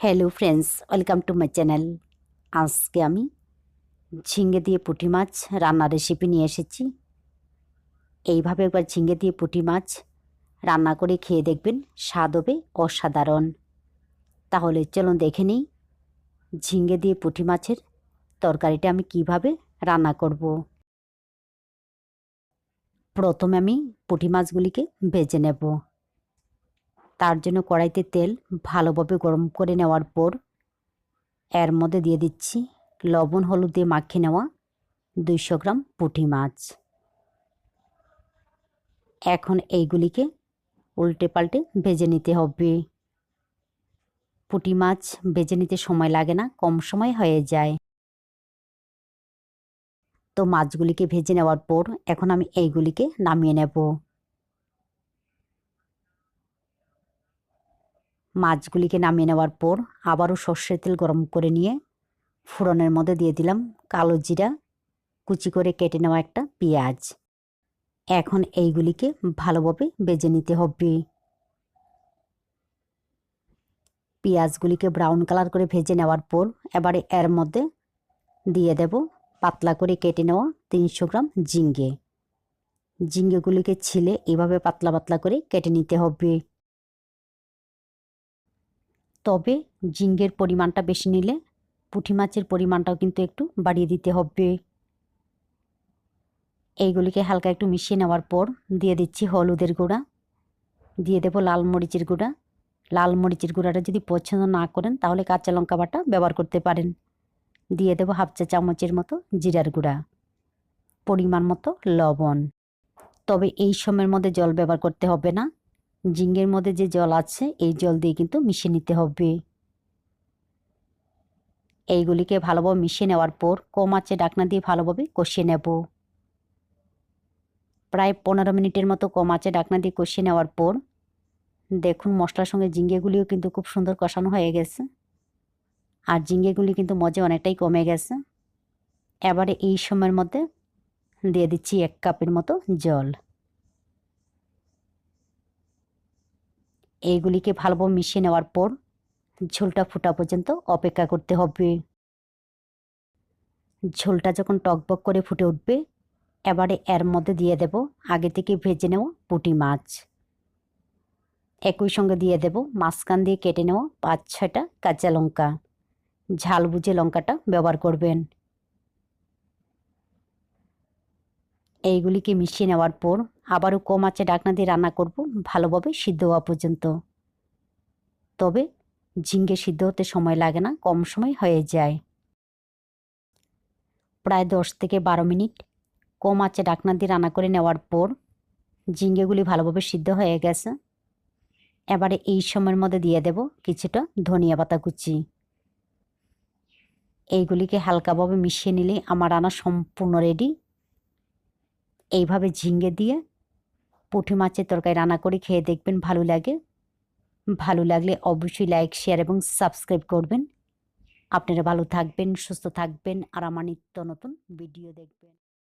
Hello friends welcome to my channel আজকে আমি ঝিঙ্গে দিয়ে পুঁটি মাছ রান্নার রেসিপি নিয়ে এসেছি। এইভাবে একবার ঝিঙ্গে দিয়ে পুঁটি মাছ রান্না করে খেয়ে দেখবেন স্বাদ হবে অসাধারণ। তাহলে চলুন দেখে নিই ঝিঙ্গে দিয়ে পুঁটি মাছের তরকারিটা আমি কীভাবে রান্না করব। প্রথমে আমি পুঁটি মাছগুলিকে ভেজে নেব। তার জন্য কড়াইতে তেল ভালোভাবে গরম করে নেওয়ার পর এর মধ্যে দিয়ে দিচ্ছি লবণ, হলুদ দিয়ে মাখিয়ে নেওয়া দুইশো গ্রাম পুঁটি মাছ। এখন এইগুলিকে উল্টে পাল্টে ভেজে নিতে হবে। পুঁটি মাছ ভেজে নিতে সময় লাগে না, কম সময় হয়ে যায়। তো মাছগুলিকে ভেজে নেওয়ার পর এখন আমি এইগুলিকে নামিয়ে নেব। মাছগুলিকে নামিয়ে নেওয়ার পর আবারও সর্ষের তেল গরম করে নিয়ে ফোড়নের মধ্যে দিয়ে দিলাম কালো জিরা, কুচি করে কেটে নেওয়া একটা পেঁয়াজ। এখন এইগুলিকে ভালোভাবে বেজে নিতে হবে। পেঁয়াজগুলিকে ব্রাউন কালার করে ভেজে নেওয়ার পর এবারে এর মধ্যে দিয়ে দেব পাতলা করে কেটে নেওয়া তিনশো গ্রাম জিঙ্গে জিঙ্গেগুলিকে ছিলে এভাবে পাতলা পাতলা করে কেটে নিতে হবে। তবে জিঙ্গের পরিমাণটা বেশি নিলে পুঁটি মাছের পরিমাণটাও কিন্তু একটু বাড়িয়ে দিতে হবে। এইগুলিকে হালকা একটু মিশিয়ে নেওয়ার পর দিয়ে দিচ্ছি হলুদের গুঁড়া, দিয়ে দেবো লাল মরিচের গুঁড়া। লাল মরিচের গুঁড়াটা যদি পছন্দ না করেন তাহলে কাঁচা লঙ্কা বাটা ব্যবহার করতে পারেন। দিয়ে দেবো হাফ চা চামচের মতো জিরার গুঁড়া, পরিমাণ মতো লবণ। তবে এই সময়ের মধ্যে জল ব্যবহার করতে হবে না। জিঙ্গের মধ্যে যে জল আছে, এই জল দিয়ে কিন্তু মিশিয়ে নিতে হবে। এইগুলিকে ভালোভাবে মিশিয়ে নেওয়ার পর কম আঁচে ডাকনা দিয়ে ভালোভাবে কষিয়ে নেব। প্রায় পনেরো মিনিটের মতো কম আঁচে ডাকনা দিয়ে কষিয়ে নেওয়ার পর দেখুন মশলার সঙ্গে জিঙ্গেগুলিও কিন্তু খুব সুন্দর কষানো হয়ে গেছে। আর জিঙ্গেগুলি কিন্তু মজা অনেকটাই কমে গেছে। এবারে এই সময়ের মধ্যে দিয়ে দিচ্ছি এক কাপের মতো জল। এইগুলিকে ভালোভাবে মিশিয়ে নেওয়ার পর ঝোলটা ফোটা পর্যন্ত অপেক্ষা করতে হবে। ঝোলটা যখন টকবক করে ফুটে উঠবে, এবারে এর মধ্যে দিয়ে দেব আগে থেকে ভেজে নেওয়া পুঁটি মাছ। একই সঙ্গে দিয়ে দেব মাঝখান দিয়ে কেটে নেওয়া পাঁচ ছয়টা কাঁচা লঙ্কা। ঝাল বুঝে লঙ্কাটা ব্যবহার করবেন। এইগুলিকে মিশিয়ে নেওয়ার পর আবারও কম আছে ডাকনা দিয়ে রান্না করব ভালোভাবে সিদ্ধ হওয়া পর্যন্ত। তবে ঝিঙ্গে সিদ্ধ হতে সময় লাগে না, কম সময় হয়ে যায়। প্রায় দশ থেকে বারো মিনিট কম আছে ডাকনা দিয়ে রান্না করে নেওয়ার পর ঝিঙ্গেগুলি ভালোভাবে সিদ্ধ হয়ে গেছে। এবারে এই সময়ের মধ্যে দিয়ে দেব কিছুটা ধনিয়া পাতা কুচি। এইগুলিকে হালকাভাবে মিশিয়ে নিলে আমার রান্না সম্পূর্ণ রেডি এইভাবে ঝিঙ্গে দিয়ে পুঁটি মাছের তরকারি রান্না করে খেয়ে দেখবেন ভালো লাগে। ভালো লাগলে অবশ্যই লাইক শেয়ার এবং সাবস্ক্রাইব করবেন। আপনারা ভালো থাকবেন, সুস্থ থাকবেন আর আমার নিত্য নতুন ভিডিও দেখবেন।